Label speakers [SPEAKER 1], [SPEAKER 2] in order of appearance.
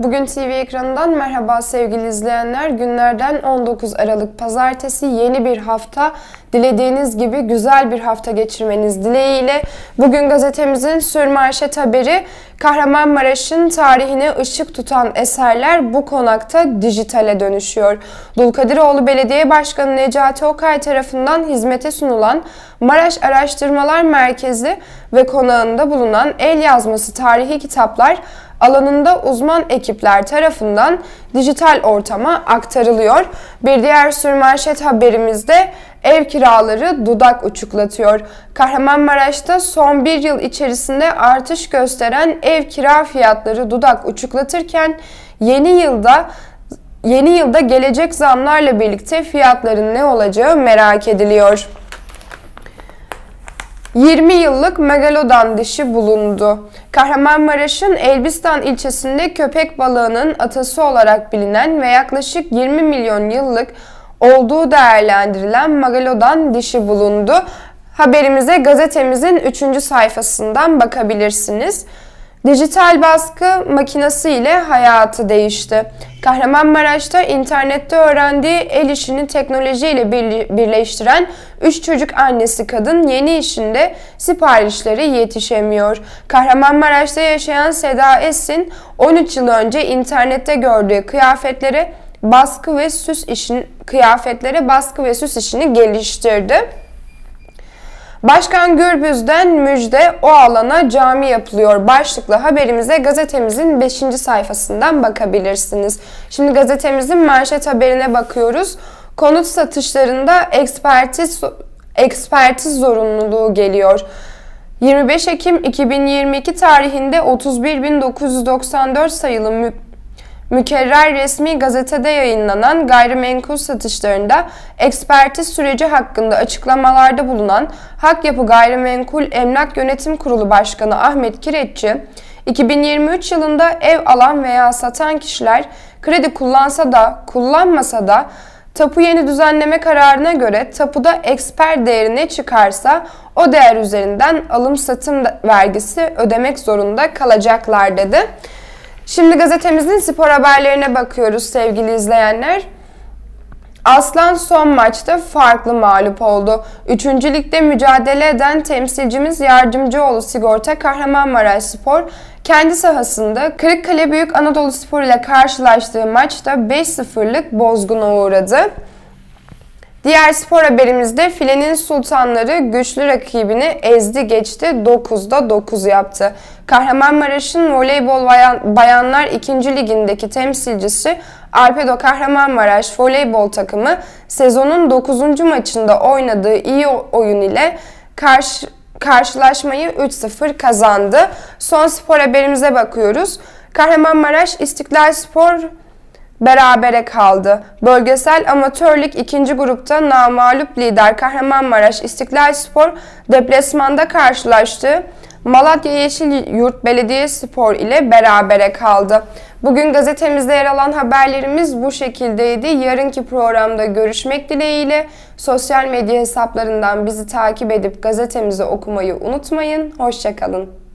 [SPEAKER 1] Bugün TV ekranından merhaba sevgili izleyenler. Günlerden 19 Aralık Pazartesi yeni bir hafta. Dilediğiniz gibi güzel bir hafta geçirmeniz dileğiyle. Bugün gazetemizin sürmanşet haberi Kahramanmaraş'ın tarihine ışık tutan eserler bu konakta dijitale dönüşüyor. Dulkadiroğlu Belediye Başkanı Necati Okay tarafından hizmete sunulan Maraş Araştırmalar Merkezi ve konağında bulunan el yazması tarihi kitaplar alanında uzman ekipler tarafından dijital ortama aktarılıyor. Bir diğer sürmanşet haberimizde ev kiraları dudak uçuklatıyor. Kahramanmaraş'ta son bir yıl içerisinde artış gösteren ev kira fiyatları dudak uçuklatırken yeni yılda yeni yılda gelecek zamlarla birlikte fiyatların ne olacağı merak ediliyor. 20 yıllık megalodon dişi bulundu. Kahramanmaraş'ın Elbistan ilçesinde köpek balığının atası olarak bilinen ve yaklaşık 20 milyon yıllık olduğu değerlendirilen megalodon dişi bulundu. Haberimize gazetemizin 3. sayfasından bakabilirsiniz. Dijital baskı makinesi ile hayatı değişti. Kahramanmaraş'ta internette öğrendiği el işini teknolojiyle birleştiren 3 çocuk annesi kadın yeni işinde siparişleri yetişemiyor. Kahramanmaraş'ta yaşayan Seda Esin 13 yıl önce internette gördüğü kıyafetlere baskı ve süs işini kıyafetlere baskı ve süs işini geliştirdi. Başkan Gürbüz'den müjde o alana cami yapılıyor başlıklı haberimize gazetemizin 5. sayfasından bakabilirsiniz. Şimdi gazetemizin manşet haberine bakıyoruz. Konut satışlarında ekspertiz ekspertiz zorunluluğu geliyor. 25 Ekim 2022 tarihinde 31.994 sayılı mükerrer resmi gazetede yayınlanan gayrimenkul satışlarında ekspertiz süreci hakkında açıklamalarda bulunan Hak Yapı Gayrimenkul Emlak Yönetim Kurulu Başkanı Ahmet Kireççi, 2023 yılında ev alan veya satan kişiler kredi kullansa da kullanmasa da tapu yeni düzenleme kararına göre tapuda eksper değerine çıkarsa o değer üzerinden alım satım vergisi ödemek zorunda kalacaklar dedi. Şimdi gazetemizin spor haberlerine bakıyoruz sevgili izleyenler. Aslan son maçta farklı mağlup oldu. Üçüncü ligde mücadele eden temsilcimiz Yardımcıoğlu Sigorta Kahramanmaraş Spor kendi sahasında Kırıkkale Büyük Anadolu Spor ile karşılaştığı maçta 5-0'lık bozguna uğradı. Diğer spor haberimizde filenin sultanları güçlü rakibini ezdi geçti 9'da 9 yaptı. Kahramanmaraş'ın voleybol bayanlar 2. ligindeki temsilcisi Alpedo Kahramanmaraş voleybol takımı sezonun 9. maçında oynadığı iyi oyun ile karşı karşılaşmayı 3-0 kazandı. Son spor haberimize bakıyoruz. Kahramanmaraş İstiklal Spor berabere kaldı. Bölgesel amatörlük ikinci grupta namalup lider Kahramanmaraş İstiklal Spor deplasmanda karşılaştı. Malatya Yeşil Yurt Belediye Spor ile berabere kaldı. Bugün gazetemizde yer alan haberlerimiz bu şekildeydi. Yarınki programda görüşmek dileğiyle sosyal medya hesaplarından bizi takip edip gazetemizi okumayı unutmayın. Hoşçakalın.